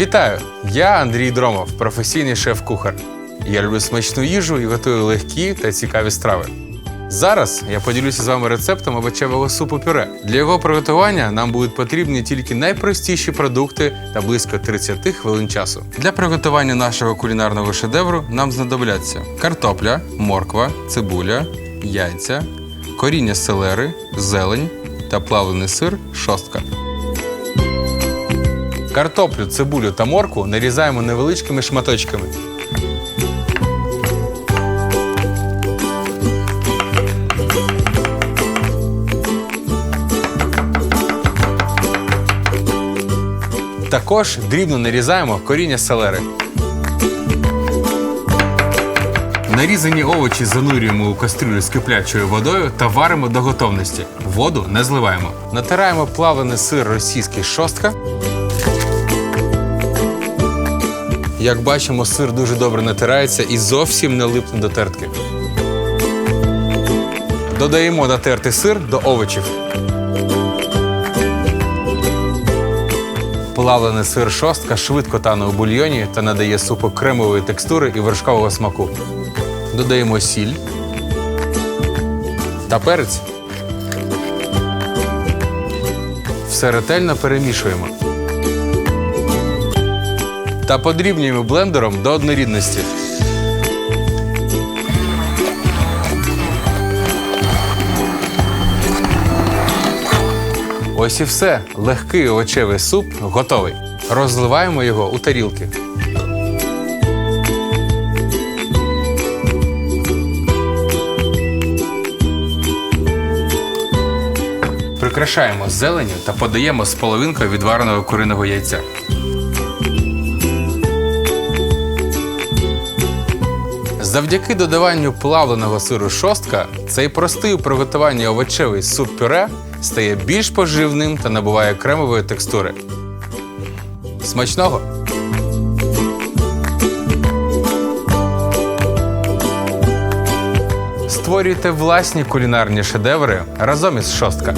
Вітаю! Я Андрій Дромов, професійний шеф-кухар. Я люблю смачну їжу і готую легкі та цікаві страви. Зараз я поділюся з вами рецептом овочевого супу пюре. Для його приготування нам будуть потрібні тільки найпростіші продукти та близько 30 хвилин часу. Для приготування нашого кулінарного шедевру нам знадобляться картопля, морква, цибуля, яйця, коріння селери, зелень та плавлений сир шостка. Картоплю, цибулю та моркву нарізаємо невеличкими шматочками. Також дрібно нарізаємо коріння селери. Нарізані овочі занурюємо у кастрюлю з киплячою водою та варимо до готовності. Воду не зливаємо. Натираємо плавлений сир російський шостка. Як бачимо, сир дуже добре натирається і зовсім не липне до тертки. Додаємо натертий сир до овочів. Плавлений сир шостка швидко тане у бульйоні та надає супу кремової текстури і вершкового смаку. Додаємо сіль та перець. Все ретельно перемішуємо. Та подрібнюємо блендером до однорідності. Ось і все. Легкий овочевий суп готовий. Розливаємо його у тарілки. Прикрашаємо зеленю та подаємо з половинкою відвареного куриного яйця. Завдяки додаванню плавленого сиру шостка цей простий у приготуванні овочевий суп-пюре стає більш поживним та набуває кремової текстури. Смачного! Створюйте власні кулінарні шедеври разом із шостка.